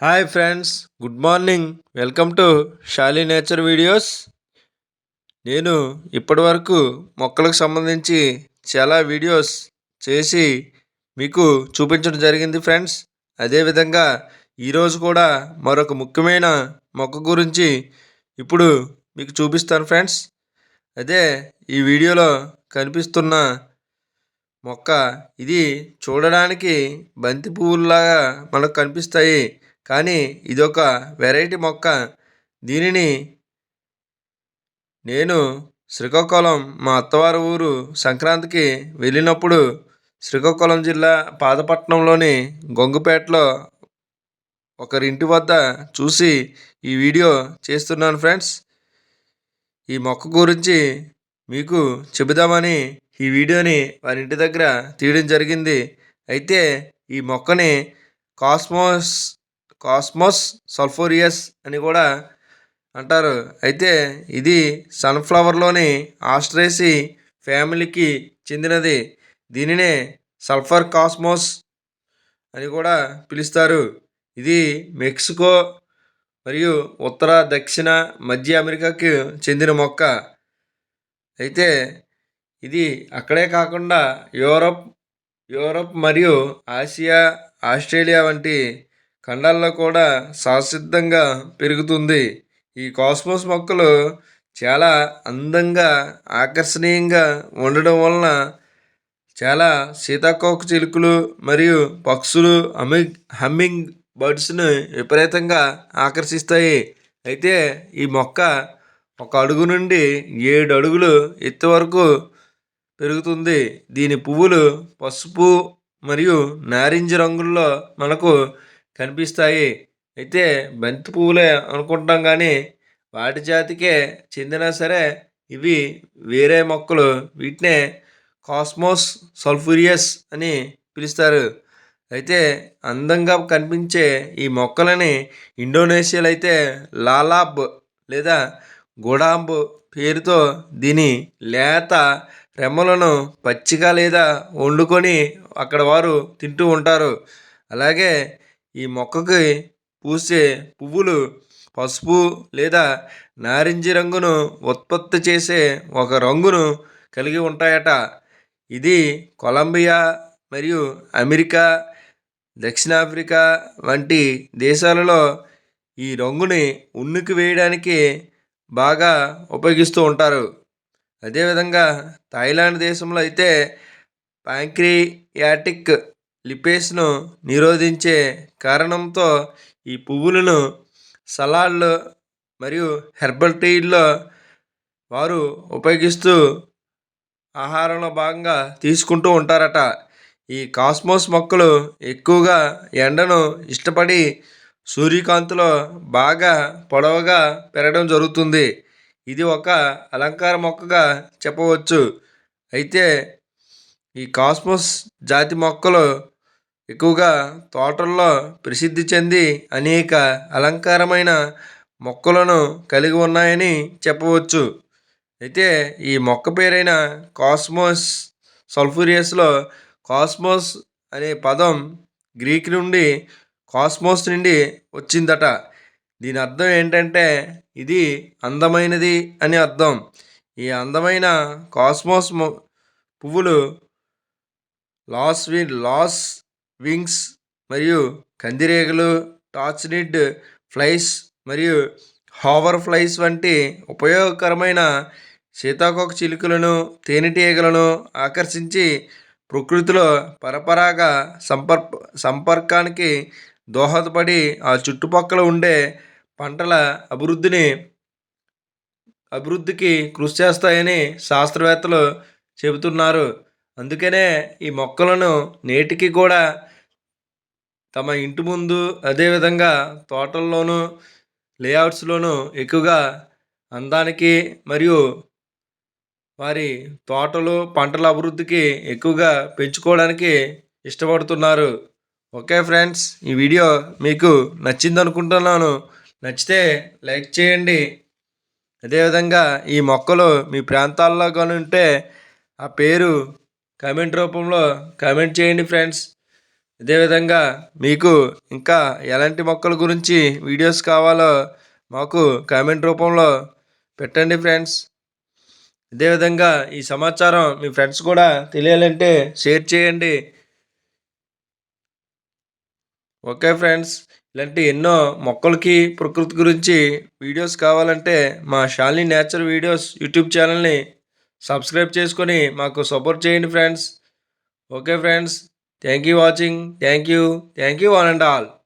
Hi friends good morning welcome to Shali nature videos నేను ఇప్పటివరకు మొక్కలకు సంబంధించి చాలా వీడియోస్ చేసి మీకు చూపించడం జరిగింది ఫ్రెండ్స్ అదేవిధంగా ఈరోజు కూడా మరొక ముఖ్యమైన మొక్క గురించి ఇప్పుడు మీకు చూపిస్తాను ఫ్రెండ్స్ అదే ఈ వీడియోలో కనిపిస్తున్న మొక్క. ఇది చూడడానికి బంతి పువ్వుల్లాగా మనకు కనిపిస్తాయి. కానీ ఇదొక వెరైటీ మొక్క. దీనిని నేను శ్రీకాకుళం మా అత్తవారి ఊరు సంక్రాంతికి వెళ్ళినప్పుడు శ్రీకాకుళం జిల్లా పాదపట్నంలోని గొంగుపేటలో ఒకరింటి వద్ద చూసి ఈ వీడియో చేస్తున్నాను ఫ్రెండ్స్. ఈ మొక్క గురించి మీకు చెబుదామని ఈ వీడియోని వారి ఇంటి దగ్గర తీయడం జరిగింది. అయితే ఈ మొక్కని కాస్మోస్ కాస్మోస్ సల్ఫోరియస్ అని కూడా అంటారు. అయితే ఇది సన్ఫ్లవర్లోని ఆస్ట్రేసి ఫ్యామిలీకి చెందినది. దీనినే సల్ఫర్ కాస్మోస్ అని కూడా పిలుస్తారు. ఇది మెక్సికో మరియు ఉత్తర దక్షిణ మధ్య అమెరికాకి చెందిన మొక్క. అయితే ఇది అక్కడే కాకుండా యూరప్ యూరప్ మరియు ఆసియా ఆస్ట్రేలియా వంటి ఖండాల్లో కూడా సహసిద్ధంగా పెరుగుతుంది. ఈ కాస్మోస్ మొక్కలు చాలా అందంగా ఆకర్షణీయంగా ఉండడం వలన చాలా సీతాకోక చిలుకలు మరియు పక్షులు హమ్మింగ్ హమ్మింగ్ బర్డ్స్ని విపరీతంగా ఆకర్షిస్తాయి. అయితే ఈ మొక్క ఒక అడుగు నుండి ఏడు అడుగులు ఎత్తు వరకు పెరుగుతుంది. దీని పువ్వులు పసుపు మరియు నారింజ రంగుల్లో మనకు కనిపిస్తాయి. అయితే బంతి పువ్వులే అనుకుంటాం కానీ వాటి జాతికే చెందినా సరే ఇవి వేరే మొక్కలు. వీటినే కాస్మోస్ సల్ఫూరియస్ అని పిలుస్తారు. అయితే అందంగా కనిపించే ఈ మొక్కలని ఇండోనేషియాలో అయితే లాలాబ్ లేదా గుడాంబ్ పేరుతో దీని లేత రెమ్మలను పచ్చిగా లేదా వండుకొని అక్కడ వారు తింటూ ఉంటారు. అలాగే ఈ మొక్కకి పూసే పువ్వులు పసుపు లేదా నారింజ రంగును ఉత్పత్తి చేసే ఒక రంగును కలిగి ఉంటాయట. ఇది కొలంబియా మరియు అమెరికా దక్షిణాఫ్రికా వంటి దేశాలలో ఈ రంగుని ఉన్నికి వేయడానికి బాగా ఉపయోగిస్తూ ఉంటారు. అదేవిధంగా థాయిలాండ్ దేశంలో అయితే ప్యాంక్రియాటిక్ లిపేస్ను నిరోధించే కారణంతో ఈ పువ్వులను సలాడ్లు మరియు హెర్బల్ టీల్లో వారు ఉపయోగిస్తూ ఆహారంలో భాగంగా తీసుకుంటూ ఉంటారట. ఈ కాస్మోస్ మొక్కలు ఎక్కువగా ఎండను ఇష్టపడి సూర్యకాంతిలో బాగా పొడవుగా పెరగడం జరుగుతుంది. ఇది ఒక అలంకార మొక్కగా చెప్పవచ్చు. అయితే ఈ కాస్మోస్ జాతి మొక్కలు ఎక్కువగా తోటల్లో ప్రసిద్ధి చెంది అనేక అలంకారమైన మొక్కలను కలిగి ఉన్నాయని చెప్పవచ్చు. అయితే ఈ మొక్క పేరైన కాస్మోస్ సల్ఫూరియస్లో కాస్మోస్ అనే పదం గ్రీక్ నుండి కాస్మోస్ నుండి వచ్చిందట. దీని అర్థం ఏంటంటే ఇది అందమైనది అని అర్థం. ఈ అందమైన కాస్మోస్ పువ్వులు లాస్ వి లాస్ వింగ్స్ మరియు కందిరీగలు టార్చ్నిడ్ ఫ్లైస్ మరియు హావర్ ఫ్లైస్ వంటి ఉపయోగకరమైన సీతాకోక చిలుకలను తేనెటీగలను ఆకర్షించి ప్రకృతిలో పరపరాగ సంపర్క సంపర్కానికి దోహదపడి ఆ చుట్టుపక్కల ఉండే పంటల అభివృద్ధిని అభివృద్ధికి కృషి చేస్తాయని శాస్త్రవేత్తలు చెబుతున్నారు. అందుకనే ఈ మొక్కలను నేటికి కూడా తమ ఇంటి ముందు అదేవిధంగా తోటల్లోనూ లేఅవుట్స్లోనూ ఎక్కువగా అందానికి మరియు వారి తోటలు పంటల అభివృద్ధికి ఎక్కువగా పెంచుకోవడానికి ఇష్టపడుతున్నారు. ఓకే ఫ్రెండ్స్ ఈ వీడియో మీకు నచ్చింది అనుకుంటున్నాను నచ్చితే లైక్ చేయండి. అదేవిధంగా ఈ మొక్కలు మీ ప్రాంతాల్లో కానీ ఉంటే ఆ పేరు కామెంట్ రూపంలో కామెంట్ చేయండి ఫ్రెండ్స్. అదేవిధంగా మీకు ఇంకా ఎలాంటి మొక్కల గురించి వీడియోస్ కావాలో మాకు కామెంట్ రూపంలో పెట్టండి ఫ్రెండ్స్. అదేవిధంగా ఈ సమాచారం మీ ఫ్రెండ్స్ కూడా తెలియాలంటే షేర్ చేయండి. ఓకే ఫ్రెండ్స్ ఇలాంటి ఎన్నో మొక్కలకి ప్రకృతి గురించి వీడియోస్ కావాలంటే మా షాలిని నేచర్ వీడియోస్ యూట్యూబ్ ఛానల్ని సబ్స్క్రైబ్ చేసుకొని మాకు సపోర్ట్ చేయండి friends. Okay friends Thank you watching. Thank you. Thank you one and all.